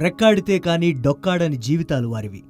రెక్కాడితే కాని డొక్కాడని జీవితాలు వారివి.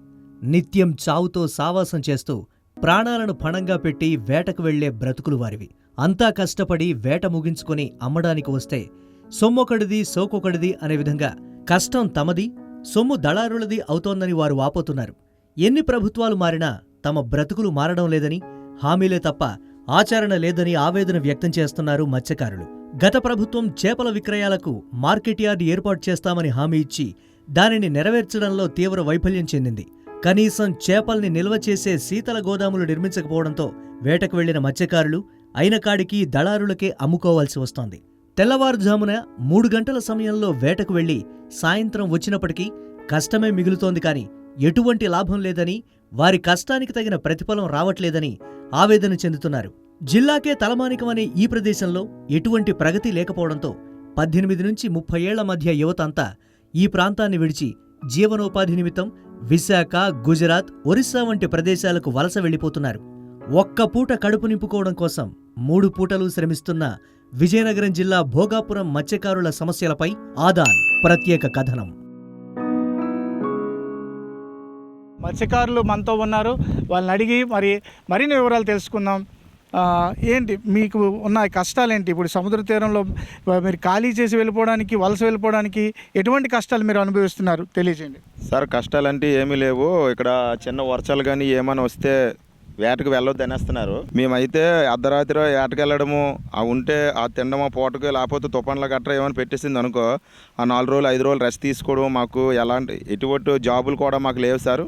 నిత్యం చావుతో సావాసం చేస్తూ ప్రాణాలను పణంగా పెట్టి వేటకు వెళ్ళే బ్రతుకులు వారివి. అంతా కష్టపడి వేట ముగించుకొని అమ్మడానికి వస్తే సొమ్మొకడిది సోకొకడిది అనే విధంగా కష్టం తమది సొమ్ము దళారులది అవుతోందని వారు వాపోతున్నారు. ఎన్ని ప్రభుత్వాలు మారినా తమ బ్రతుకులు మారడం లేదని హామీలే తప్ప ఆచరణ లేదని ఆవేదన వ్యక్తం చేస్తున్నారు మత్స్యకారులు. గత ప్రభుత్వం చేపల విక్రయాలకు మార్కెట్ యార్డ్ ఏర్పాటు చేస్తామని హామీ ఇచ్చి దానిని నెరవేర్చడంలో తీవ్ర వైఫల్యం చెందింది. కనీసం చేపల్ని నిల్వ చేసే శీతల గోదాములు నిర్మించకపోవడంతో వేటకు వెళ్ళిన మత్స్యకారులు అయిన కాడికి దళారులకే అమ్ముకోవాల్సి వస్తోంది. తెల్లవారుజామున మూడు గంటల సమయంలో వేటకు వెళ్ళి సాయంత్రం వచ్చినప్పటికీ కష్టమే మిగులుతోంది కాని ఎటువంటి లాభం లేదని వారి కష్టానికి తగిన ప్రతిఫలం రావట్లేదని ఆవేదన చెందుతున్నారు. జిల్లాకే తలమానికమనే ఈ ప్రదేశంలో ఎటువంటి ప్రగతి లేకపోవడంతో పద్దెనిమిది నుంచి ముప్పై ఏళ్ళ మధ్య యువత అంతా ఈ ప్రాంతాన్ని విడిచి జీవనోపాధి నిమిత్తం విశాఖ గుజరాత్ ఒరిస్సా వంటి ప్రదేశాలకు వలస వెళ్ళిపోతున్నారు. ఒక్క పూట కడుపు నింపుకోవడం కోసం మూడు పూటలు శ్రమిస్తున్న విజయనగరం జిల్లా భోగాపురం మత్స్యకారుల సమస్యలపై ఆదాన్ ప్రత్యేక కథనం. మత్స్యకారులు మనతో ఉన్నారు. వాళ్ళని అడిగి మరి మరిన్ని వివరాలు తెలుసుకుందాం. ఏంటి మీకు ఉన్న కష్టాలు ఏంటి ఇప్పుడు సముద్ర తీరంలో మీరు ఖాళీ చేసి వెళ్ళిపోవడానికి వలస వెళ్ళిపోవడానికి ఎటువంటి కష్టాలు మీరు అనుభవిస్తున్నారు? తెలియజేయండి. సార్ కష్టాలంటే ఏమీ లేవు. ఇక్కడ చిన్న వర్షాలు కానీ ఏమైనా వస్తే వేటకు వెళ్ళొద్దు అనేస్తున్నారు. మేమైతే అర్ధరాత్రి వేటకు వెళ్ళడము ఆ ఉంటే ఆ తినడము పూటకు లేకపోతే తుఫాన్ల గట్రా ఏమైనా పెట్టేసింది అనుకో ఆ నాలుగు రోజులు ఐదు రోజులు రెస్ట్ తీసుకోవడం మాకు ఎలాంటి ఎటువంటి జాబులు కూడా మాకు లేవు సార్.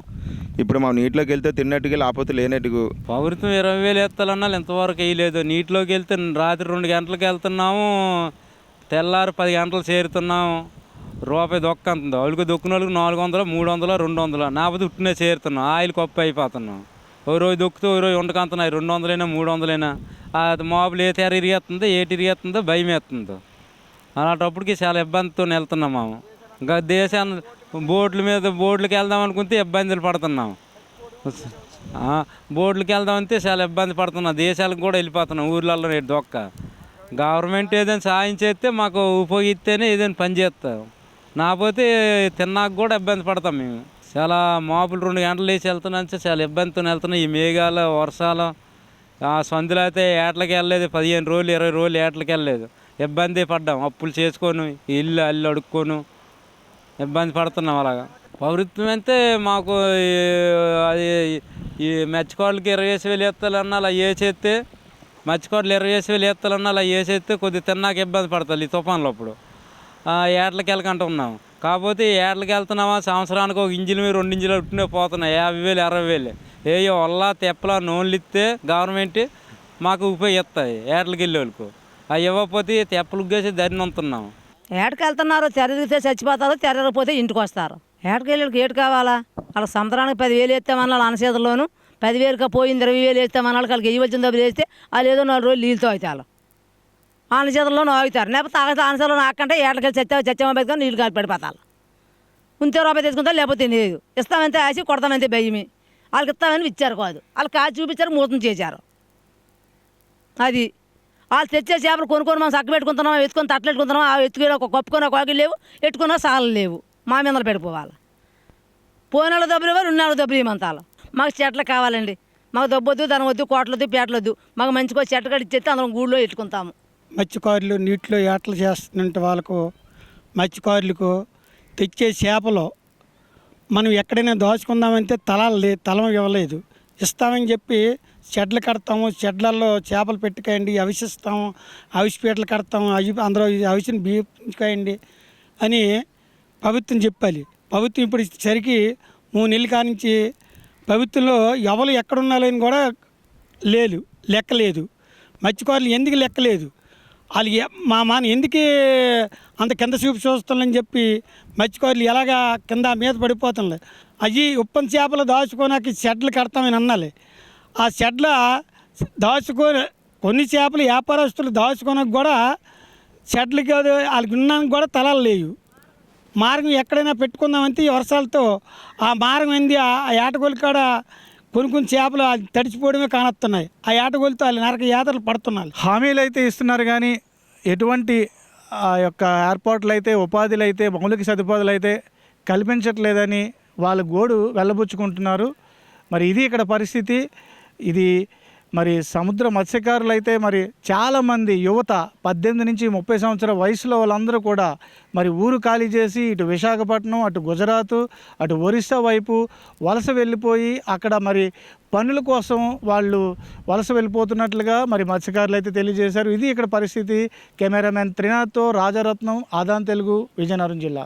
ఇప్పుడు మా నీటిలోకి వెళ్తే తిన్నట్టుగా లేకపోతే లేనట్టుగా ప్రభుత్వం ఇరవై వేలు ఎత్తాలన్నా ఇంతవరకు వేయలేదు. నీటిలోకి వెళ్తే రాత్రి రెండు గంటలకు వెళ్తున్నాము తెల్లారి పది గంటలు చేరుతున్నాము. రూపాయి దొక్క అంతుంది వాళ్ళకి దొక్కిన వాళ్ళకి నాలుగు వందలు మూడు వందలు రెండు వందలు. నాపది ఉట్టినే చేరుతున్నాం. ఆయిల్ కప్పు అయిపోతున్నాం. ఓ రోజు దొక్కుతూ ఓ రోజు ఉండకంతున్నాయి రెండు వందలైనా మూడు వందలైనా అది మాపులు ఏ తెర ఇరిగేస్తుందో ఏటి ఇరిగేస్తుందో భయం వేస్తుందో అలాంటప్పటికి చాలా ఇబ్బందితో వెళ్తున్నాం మేము. ఇంకా దేశాన్ని బోట్ల మీద బోట్లకి వెళ్దాం అనుకుంటే ఇబ్బందులు పడుతున్నాం. ఆ, బోట్లకి వెళ్దామంటే చాలా ఇబ్బంది పడుతున్నాం. దేశాలకు కూడా వెళ్ళిపోతున్నాం ఊర్లలో రేటు దొక్క. గవర్నమెంట్ ఏదైనా సాయం చేస్తే మాకు ఉపయోగిస్తేనే ఏదైనా పని చేస్తాం. నాపోతే తిన్నాక కూడా ఇబ్బంది పడతాం మేము. చాలా మాపులు రెండు గంటలు వేసి వెళ్తున్నాం చాలా ఇబ్బందితో వెళ్తున్నాం ఈ మేఘాలు వర్షాలు ఆ సందులో అయితే ఏట్లకి వెళ్ళలేదు. పదిహేను రోజులు ఇరవై రోజులు ఏట్లకి వెళ్ళలేదు. ఇబ్బంది పడ్డాం. అప్పులు చేసుకొని ఇల్లు అల్లు అడుక్కోను ఇబ్బంది పడుతున్నాం అలాగా. ప్రభుత్వం అయితే మాకు అది ఈ మత్స్యకారులకి ఇరవై వేసి వేలు ఎత్తాలన్నా అలా వేసేస్తే మత్స్యకారులు ఇరవై వేసి వేలు ఎత్తాలన్నా అలా వేసేస్తే కొద్దిగా తిన్నాక ఇబ్బంది పడతారు ఈ తుఫాన్లు అప్పుడు. ఏట్లకి వెళ్ళకంటూ ఉన్నాము కాకపోతే ఏళ్ళకి వెళ్తున్నామా సంవత్సరానికి ఒక ఇంజిన్ మీద రెండు ఇంజిన్లు ఉంటూనే పోతున్నాయి. యాభై వేలు అరవై వేలు. ఏ వల్ల తెప్పలా నోన్లు ఇస్తే గవర్నమెంట్ మాకు ఉపయోగిస్తాయి ఏట్లకి వెళ్ళే వాళ్ళకు. అవి ఇవ్వకపోతే తెప్పలు ఉగ్గేసి దరిని ఉంటున్నాం. ఏటకి వెళ్తున్నారు? తెరగితే చచ్చిపోతారు తెరకపోతే ఇంటికి వస్తారు. ఏటకి వెళ్ళి ఏటు కావాలా? వాళ్ళ సంవత్సరానికి పదివేలు వేస్తామన్న వాళ్ళ అనసేతల్లోను పదివేలుగా పోయింది ఇరవై వేలు వేస్తామన్న వాళ్ళకి వాళ్ళకి ఇవ్వచ్చిన డబ్బులు వేస్తే వాళ్ళు ఏదో నాలుగు రోజులు నీళ్ళతో అవుతారు. ఆన చేతుల్లో నోగుతారు. లేకపోతే ఆగితే ఆనసేతలో నాకంటే ఏటకి వెళ్ళి చచ్చా చచ్చామో పెట్టుకొని నీళ్ళు కాలు పడిపోతారు. ఉంటే రూపాయి తెచ్చుకుంటా లేకపోతే లేదు ఇస్తామంతే ఆసి కొడతామంతే భయమే. వాళ్ళకి ఇస్తామని ఇచ్చారు కాదు. వాళ్ళు కాచి చూపించారు మూతం చేశారు. అది వాళ్ళు తెచ్చే చేపలు కొనుక్కొని మనం సక్క పెట్టుకుంటున్నాం ఎత్తుకొని తట్టలు పెట్టుకుంటున్నాం ఆ ఎత్తుకొని ఒక కప్పుకొని ఒక వాకి లేవు ఎట్టుకున్నా సాలు లేవు. మా మీద పెట్టుకోవాలి. పోయిన వాళ్ళ ఇవ్వరు ఇవ్వాలి దెబ్బలు ఇవ్వమంతాలు మాకు చెట్లు కావాలండి. మాకు దెబ్బొద్దు దాని వద్దు కోట్లొద్దు పేటలొద్దు. మాకు మంచిగా చెట్టు కట్టి ఇచ్చేస్తే అందరం గూళ్ళో ఎట్టుకుంటాము మత్స్యకారులు నీటిలో ఏటలు చేస్తున్నట్టు వాళ్ళకు మత్స్యకారులకు తెచ్చే చేపలు మనం ఎక్కడైనా దాచుకుందామంటే తలాలు తలం ఇవ్వలేదు. ఇస్తామని చెప్పి షెడ్లు కడతాము షెడ్లలో చేపలు పెట్టుకోండి అవిసిస్తాము అవిసిపీటలు కడతాము అవి అందరూ అవిసిని బీపించుకోండి అని ప్రభుత్వం చెప్పాలి. ప్రభుత్వం ఇప్పుడు సరికి మూడు నెలలు కానించి ప్రభుత్వంలో ఎవరు ఎక్కడున్నారని కూడా లేదు లెక్కలేదు. మత్స్యకారులు ఎందుకు లెక్కలేదు? వాళ్ళు మా మాన ఎందుకు అంత కింద చూపు చూస్తుందని చెప్పి మత్స్యకారులు ఎలాగా కింద మీద పడిపోతుంది అవి ఉప్పని చేపలు దాచుకోనాకి షెడ్లు కడతామని అన్నాలి. ఆ షెడ్ల దాచుకొని కొన్ని చేపలు వ్యాపారస్తులు దాచుకోనకు కూడా షెడ్లు అది వాళ్ళకి ఉన్నానికి కూడా తలాలు లేవు. మార్గం ఎక్కడైనా పెట్టుకుందామంటే ఈ వర్షాలతో ఆ మార్గం ఏంది? ఆ ఏటగోలు కాడ కొన్ని కొన్ని చేపలు అది తడిచిపోవడమే కానొస్తున్నాయి ఆ ఏటగోలుతో వాళ్ళు నరక యాతలు పడుతున్నారు. హామీలు అయితే ఇస్తున్నారు కానీ ఎటువంటి ఆ యొక్క ఏర్పాట్లు అయితే ఉపాధులు అయితే మౌలిక సదుపాయాలు అయితే కల్పించట్లేదని వాళ్ళ గోడు వెళ్ళబుచ్చుకుంటున్నారు. మరి ఇది ఇక్కడ పరిస్థితి. ఇది మరి సముద్ర మత్స్యకారులు అయితే మరి చాలామంది యువత పద్దెనిమిది నుంచి ముప్పై సంవత్సరాల వయసులో వాళ్ళందరూ కూడా మరి ఊరు ఖాళీ చేసి ఇటు విశాఖపట్నం అటు గుజరాత్ అటు ఒరిస్సా వైపు వలస వెళ్ళిపోయి అక్కడ మరి పనుల కోసం వాళ్ళు వలస వెళ్ళిపోతున్నట్లుగా మరి మత్స్యకారులు అయితే తెలియజేశారు. ఇది ఇక్కడ పరిస్థితి. కెమెరామెన్ త్రినాథ్తో రాజారత్నం ఆదాన్ తెలుగు విజయనగరం జిల్లా.